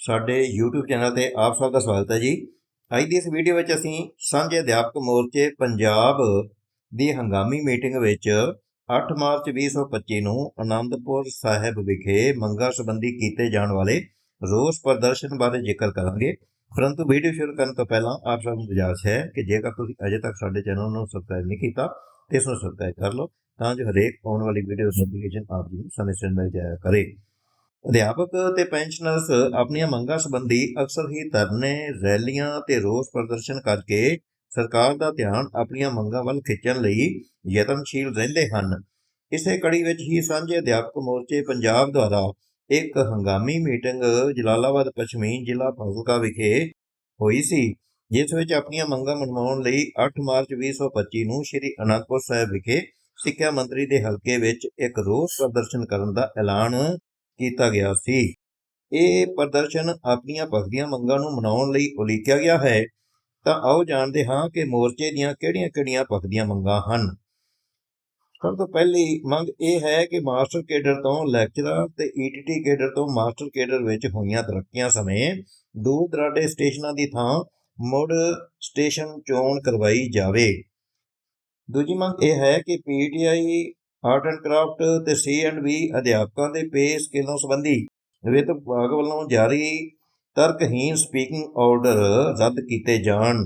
ਸਾਡੇ YouTube channel ਤੇ ਆਪ ਸਭ ਦਾ ਸਵਾਗਤ ਹੈ ਜੀ। ਅੱਜ ਦੀ ਇਸ ਵੀਡੀਓ ਵਿੱਚ ਅਸੀਂ ਸਾਂਝੇ ਅਧਿਆਪਕ ਮੋਰਚੇ ਪੰਜਾਬ ਦੀ ਹੰਗਾਮੀ ਮੀਟਿੰਗ ਵਿੱਚ 8 ਮਾਰਚ 2025 ਨੂੰ ਆਨੰਦਪੁਰ ਸਾਹਿਬ ਵਿਖੇ ਮੰਗਾਂ ਸੰਬੰਧੀ ਕੀਤੇ ਜਾਣ ਵਾਲੇ ਰੋਸ ਪ੍ਰਦਰਸ਼ਨ ਬਾਰੇ ਜ਼ਿਕਰ ਕਰਾਂਗੇ। ਪਰੰਤੂ ਵੀਡੀਓ ਸ਼ੁਰੂ ਕਰਨ ਤੋਂ ਪਹਿਲਾਂ ਆਪ ਸਭ ਨੂੰ ਗੁਜ਼ਾਰਿਸ਼ ਹੈ ਕਿ ਜੇਕਰ ਤੁਸੀਂ ਅਜੇ ਤੱਕ ਸਾਡੇ ਚੈਨਲ ਨੂੰ ਸਬਸਕ੍ਰਾਈਬ ਨਹੀਂ ਕੀਤਾ, ਤੇ ਇਸ ਨੂੰ ਸਬਸਕ੍ਰਾਈਬ ਕਰ ਲਓ, ਤਾਂ ਜੋ ਹਰੇਕ ਆਉਣ ਵਾਲੀ ਵੀਡੀਓ ਨੋਟੀਫਿਕੇਸ਼ਨ ਆਪ ਜੀ ਨੂੰ ਸਮੇਂ ਸਿਰ ਮਿਲ ਜਾਇਆ ਕਰੇ। ਅਧਿਆਪਕ ਤੇ ਪੈਨਸ਼ਨਰਸ ਆਪਣੀਆਂ ਮੰਗਾਂ ਸੰਬੰਧੀ ਅਕਸਰ ਹੀ ਧਰਨੇ, ਰੈਲੀਆਂ ਤੇ ਰੋਸ ਪ੍ਰਦਰਸ਼ਨ ਕਰਕੇ ਸਰਕਾਰ ਦਾ ਧਿਆਨ ਆਪਣੀਆਂ ਮੰਗਾਂ ਵੱਲ ਖਿੱਚਣ ਲਈ ਯਤਨਸ਼ੀਲ ਰਹਿੰਦੇ ਹਨ। ਇਸੇ ਕੜੀ ਵਿੱਚ ਹੀ ਸਾਂਝੇ ਅਧਿਆਪਕ ਮੋਰਚੇ ਪੰਜਾਬ ਦੁਆਰਾ ਇੱਕ ਹੰਗਾਮੀ ਮੀਟਿੰਗ ਜਲਾਲਾਬਾਦ ਪੱਛਮੀ ਜ਼ਿਲ੍ਹਾ ਫਾਜ਼ਿਲਕਾ ਵਿਖੇ ਹੋਈ ਸੀ, ਜਿਸ ਵਿੱਚ ਆਪਣੀਆਂ ਮੰਗਾਂ ਮਨਵਾਉਣ ਲਈ 8 ਮਾਰਚ 2025 ਨੂੰ ਸ੍ਰੀ ਅਨੰਦਪੁਰ ਸਾਹਿਬ ਵਿਖੇ ਸਿੱਖਿਆ ਮੰਤਰੀ ਦੇ ਹਲਕੇ ਵਿੱਚ ਇੱਕ ਰੋਸ ਪ੍ਰਦਰਸ਼ਨ ਕਰਨ ਦਾ ਐਲਾਨ ਕੀਤਾ ਗਿਆ ਸੀ। ਇਹ ਪ੍ਰਦਰਸ਼ਨ ਆਪਣੀਆਂ ਭਗਦੀਆਂ ਮੰਗਾਂ ਨੂੰ ਮਨਾਉਣ ਲਈ ਉਲੀਕਿਆ ਗਿਆ ਹੈ। ਤਾਂ ਆਓ ਜਾਣਦੇ ਹਾਂ ਕਿ ਮੋਰਚੇ ਦੀਆਂ ਕਿਹੜੀਆਂ-ਕਿਹੜੀਆਂ ਭਗਦੀਆਂ ਮੰਗਾਂ ਹਨ। ਸਭ ਤੋਂ ਪਹਿਲੀ ਮੰਗ ਇਹ ਹੈ ਕਿ ਮਾਸਟਰ ਕੇਡਰ ਤੋਂ ਲੈਕਚਰਰ ਤੇ ਈਟੀਟੀ ਕੇਡਰ ਤੋਂ ਮਾਸਟਰ ਕੇਡਰ ਵਿੱਚ ਹੋਈਆਂ ਤਰੱਕੀਆਂ ਸਮੇਂ ਦੂਰ ਦਰਾਡੇ ਸਟੇਸ਼ਨਾਂ ਦੀ ਥਾਂ ਮੁੜ ਸਟੇਸ਼ਨ ਚੋਣ ਕਰਵਾਈ ਜਾਵੇ। ਦੂਜੀ ਮੰਗ ਇਹ ਹੈ ਕਿ ਪੀਟੀਆਈ ਆਰਟ ਐਂਡ ਕਰਾਫਟ ਤੇ ਸੀ ਐਂਡ ਵੀ ਅਧਿਆਪਕਾਂ ਦੇ ਪੇ ਸਕੇਲਾਂ ਸੰਬੰਧੀ ਵਿੱਤ ਵਿਭਾਗ ਵੱਲੋਂ ਜਾਰੀ ਤਰਕਹੀਣ ਸਪੀਕਿੰਗ ਆਰਡਰ ਰੱਦ ਕੀਤੇ ਜਾਣ।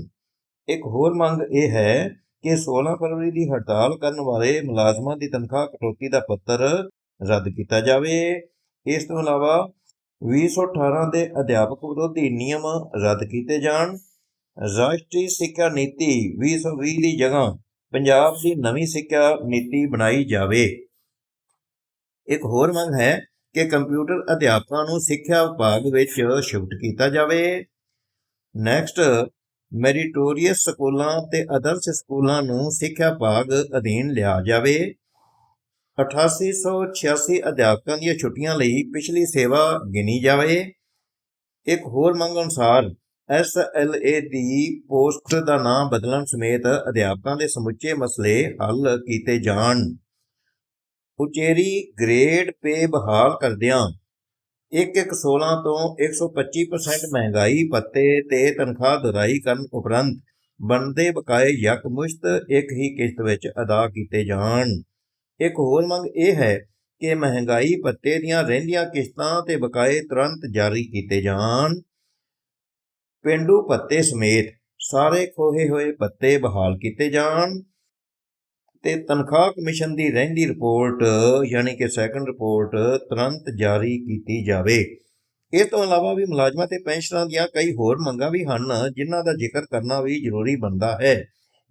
ਇੱਕ ਹੋਰ ਮੰਗ ਇਹ ਹੈ ਕਿ 16 ਫਰਵਰੀ ਦੀ ਹੜਤਾਲ ਕਰਨ ਵਾਲੇ ਮੁਲਾਜ਼ਮਾਂ ਦੀ ਤਨਖਾਹ ਕਟੌਤੀ ਦਾ ਪੱਤਰ ਰੱਦ ਕੀਤਾ ਜਾਵੇ। ਇਸ ਤੋਂ ਇਲਾਵਾ 2018 ਦੇ ਅਧਿਆਪਕ ਵਿਰੋਧੀ ਨਿਯਮ ਰੱਦ ਕੀਤੇ ਜਾਣ। ਰਾਸ਼ਟਰੀ ਸਿੱਖਿਆ ਨੀਤੀ 2020 ਦੀ ਜਗ੍ਹਾ ਪੰਜਾਬ ਦੀ ਨਵੀਂ ਸਿੱਖਿਆ ਨੀਤੀ ਬਣਾਈ ਜਾਵੇ। ਇੱਕ ਹੋਰ ਮੰਗ ਹੈ ਕਿ ਕੰਪਿਊਟਰ ਅਧਿਆਪਕਾਂ ਨੂੰ ਸਿੱਖਿਆ ਵਿਭਾਗ ਵਿੱਚ ਸ਼ਿਫਟ ਕੀਤਾ ਜਾਵੇ। ਨੈਕਸਟ ਮੈਰੀਟੋਰੀਅਸ ਸਕੂਲਾਂ ਤੇ ਆਦਰਸ਼ ਸਕੂਲਾਂ ਨੂੰ ਸਿੱਖਿਆ ਵਿਭਾਗ ਅਧੀਨ ਲਿਆ ਜਾਵੇ। 8886 ਅਧਿਆਪਕਾਂ ਦੀਆਂ ਛੁੱਟੀਆਂ ਲਈ ਪਿਛਲੀ ਸੇਵਾ ਗਿਣੀ ਜਾਵੇ। ਇੱਕ ਹੋਰ ਮੰਗ ਅਨੁਸਾਰ ਐਸਐਲਏ ਦੀ ਪੋਸਟ ਦਾ ਨਾਮ ਬਦਲਣ ਸਮੇਤ ਅਧਿਆਪਕਾਂ ਦੇ ਸਮੁੱਚੇ ਮਸਲੇ ਹੱਲ ਕੀਤੇ ਜਾਣ। ਉਚੇਰੀ ਗ੍ਰੇਡ ਪੇ ਬਹਾਲ ਕਰਦਿਆਂ 1-1-16 ਤੋਂ 125% ਮਹਿੰਗਾਈ ਪੱਤੇ ਤੇ ਤਨਖਾਹ ਦੁਰਾਈ ਕਰਨ ਉਪਰੰਤ ਬਣਦੇ ਬਕਾਏ ਯਕਮੁਸ਼ਤ ਇੱਕ ਹੀ ਕਿਸ਼ਤ ਵਿੱਚ ਅਦਾ ਕੀਤੇ ਜਾਣ। ਇੱਕ ਹੋਰ ਮੰਗ ਇਹ ਹੈ ਕਿ ਮਹਿੰਗਾਈ ਪੱਤੇ ਦੀਆਂ ਰਹਿੰਦੀਆਂ ਕਿਸ਼ਤਾਂ ਤੇ ਬਕਾਏ ਤੁਰੰਤ ਜਾਰੀ ਕੀਤੇ ਜਾਣ। ਪਿੰਡੂ ਪੱਤੇ ਸਮੇਤ ਸਾਰੇ ਖੋਹੇ ਹੋਏ ਪੱਤੇ ਬਹਾਲ ਕੀਤੇ ਜਾਣ ਤੇ ਤਨਖਾਹ ਕਮਿਸ਼ਨ ਦੀ ਰਹਿੰਦੀ ਰਿਪੋਰਟ, ਯਾਨੀ ਕਿ ਸੈਕੰਡ ਰਿਪੋਰਟ ਤੁਰੰਤ ਜਾਰੀ ਕੀਤੀ ਜਾਵੇ। ਇਸ ਤੋਂ ਇਲਾਵਾ ਵੀ ਮੁਲਾਜ਼ਮਾਂ ਤੇ ਪੈਨਸ਼ਨਰਾਂ ਦੀਆਂ ਕਈ ਹੋਰ ਮੰਗਾਂ ਵੀ ਹਨ, ਜਿਨ੍ਹਾਂ ਦਾ ਜ਼ਿਕਰ ਕਰਨਾ ਵੀ ਜ਼ਰੂਰੀ ਬਣਦਾ ਹੈ।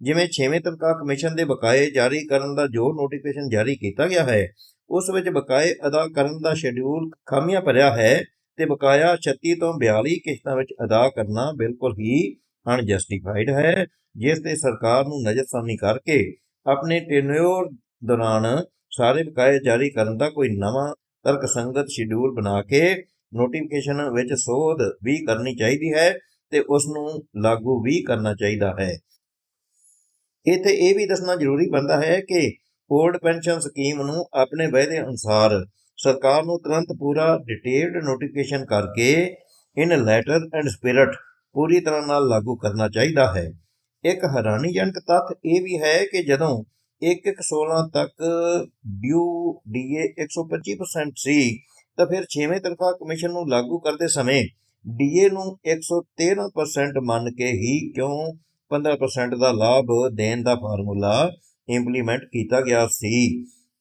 ਜਿਵੇਂ 6ਵੇਂ ਤਨਖਾਹ ਕਮਿਸ਼ਨ ਦੇ ਬਕਾਏ ਜਾਰੀ ਕਰਨ ਦਾ ਜੋ ਨੋਟੀਫਿਕੇਸ਼ਨ ਜਾਰੀ ਕੀਤਾ ਗਿਆ ਹੈ, ਉਸ ਵਿੱਚ ਬਕਾਏ ਅਦਾ ਕਰਨ ਦਾ ਸ਼ੈਡਿਊਲ ਖਾਮੀਆਂ ਭਰਿਆ ਹੈ। ਤੇ ਬਕਾਇਆ 36 ਤੋਂ 42 ਕਿਸ਼ਤਾਂ ਵਿੱਚ ਅਦਾ ਕਰਨਾ ਬਿਲਕੁਲ ਹੀ ਅਨਜਸਟੀਫਾਈਡ ਹੈ, ਜਿਸ ਤੇ ਸਰਕਾਰ ਨੂੰ ਨਜ਼ਰਸਾਨੀ ਕਰਕੇ ਆਪਣੇ ਟੈਨਿਓਰ ਦੌਰਾਨ ਸਾਰੇ ਬਕਾਏ ਜਾਰੀ ਕਰਨ ਦਾ ਕੋਈ ਨਵਾਂ ਤਰਕਸੰਗਤ ਸ਼ਡਿਊਲ ਬਣਾ ਕੇ ਨੋਟੀਫਿਕੇਸ਼ਨ ਵਿੱਚ ਸੋਧ ਵੀ ਕਰਨੀ ਚਾਹੀਦੀ ਹੈ ਤੇ ਉਸ ਨੂੰ ਲਾਗੂ ਵੀ ਕਰਨਾ ਚਾਹੀਦਾ ਹੈ। ਇੱਥੇ ਇਹ ਵੀ ਦੱਸਣਾ ਜ਼ਰੂਰੀ ਬਣਦਾ ਹੈ ਕਿ ਓਲਡ ਪੈਨਸ਼ਨ ਸਕੀਮ ਨੂੰ ਆਪਣੇ ਵਾਅਦੇ ਅਨੁਸਾਰ ਸਰਕਾਰ ਨੂੰ ਤੁਰੰਤ ਪੂਰਾ ਡਿਟੇਲਡ ਨੋਟੀਫਿਕੇਸ਼ਨ ਕਰਕੇ ਇਨ ਲੈਟਰ ਐਂਡ ਸਪਿਰਿਟ ਪੂਰੀ ਤਰ੍ਹਾਂ ਨਾਲ ਲਾਗੂ ਕਰਨਾ ਚਾਹੀਦਾ ਹੈ। ਇੱਕ ਹੈਰਾਨੀਜਨਕ ਤੱਥ ਇਹ ਵੀ ਹੈ ਕਿ ਜਦੋਂ 1-1-16 ਤੱਕ ਡਿਊ ਡੀਏ 125% ਸੀ ਤਾਂ ਫਿਰ 6ਵੇਂ ਤਨਖਾਹ ਕਮਿਸ਼ਨ ਨੂੰ ਲਾਗੂ ਕਰਦੇ ਸਮੇਂ ਡੀਏ ਨੂੰ 113% ਮੰਨ ਕੇ ਹੀ ਕਿਉਂ 15% ਦਾ ਲਾਭ ਦੇਣ ਦਾ ਫਾਰਮੂਲਾ ਇੰਪਲੀਮੈਂਟ ਕੀਤਾ ਗਿਆ ਸੀ।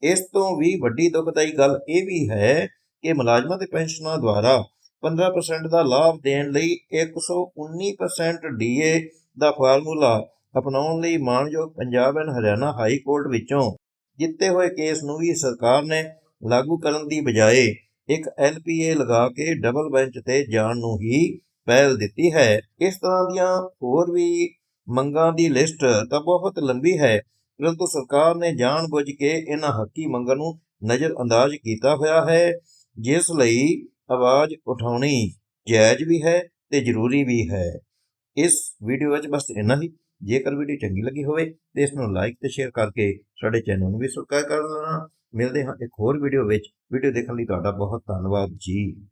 ਇਸ ਤੋਂ ਵੀ ਵੱਡੀ ਦੁਖਦਾਈ ਗੱਲ ਇਹ ਵੀ ਹੈ ਕਿ ਮੁਲਾਜ਼ਮਾਂ ਤੇ ਪੈਨਸ਼ਨਾਂ ਦੁਆਰਾ 15% ਦਾ ਲਾਭ ਦੇਣ ਲਈ 119% ਡੀਏ ਦਾ ਫਾਰਮੂਲਾ ਅਪਣਾਉਣ ਲਈ ਮਾਨਯੋਗ Punjab and Haryana high court ਵਿੱਚੋਂ ਜਿੱਤੇ ਹੋਏ ਕੇਸ ਨੂੰ ਵੀ ਸਰਕਾਰ ਨੇ ਲਾਗੂ ਕਰਨ ਦੀ ਬਜਾਏ ਇੱਕ ਐਲਪੀਏ ਲਗਾ ਕੇ ਡਬਲ ਬੈਂਚ ਤੇ ਜਾਣ ਨੂੰ ਹੀ ਪਹਿਲ ਦਿੱਤੀ ਹੈ। ਇਸ ਤਰ੍ਹਾਂ ਦੀਆਂ ਹੋਰ ਵੀ ਮੰਗਾਂ ਦੀ ਲਿਸਟ ਤਾਂ ਬਹੁਤ ਲੰਬੀ ਹੈ ਪਰੰਤੂ ਸਰਕਾਰ ਨੇ ਜਾਣਬੁੱਝ ਕੇ ਇਹਨਾਂ ਹੱਕੀ ਮੰਗਾਂ ਨੂੰ ਨਜ਼ਰ ਅੰਦਾਜ਼ ਕੀਤਾ ਹੋਇਆ ਹੈ, ਜਿਸ ਲਈ ਆਵਾਜ਼ ਉਠਾਉਣੀ ਜਾਇਜ਼ ਵੀ ਹੈ ਤੇ ਜ਼ਰੂਰੀ ਵੀ ਹੈ। ਇਸ ਵੀਡੀਓ ਵਿੱਚ ਬਸ ਇੰਨਾ ਹੀ। ਜੇਕਰ ਵੀਡੀਓ ਚੰਗੀ ਲੱਗੀ ਹੋਵੇ ਤੇ ਇਸ ਨੂੰ ਲਾਈਕ ਤੇ ਸ਼ੇਅਰ ਕਰਕੇ ਸਾਡੇ ਚੈਨਲ ਨੂੰ ਵੀ ਸਬਸਕ੍ਰਾਈਬ ਕਰ ਲੈਣਾ। ਮਿਲਦੇ ਹਾਂ ਇੱਕ ਹੋਰ ਵੀਡੀਓ ਵਿੱਚ। ਵੀਡੀਓ ਦੇਖਣ ਲਈ ਤੁਹਾਡਾ ਬਹੁਤ ਧੰਨਵਾਦ ਜੀ।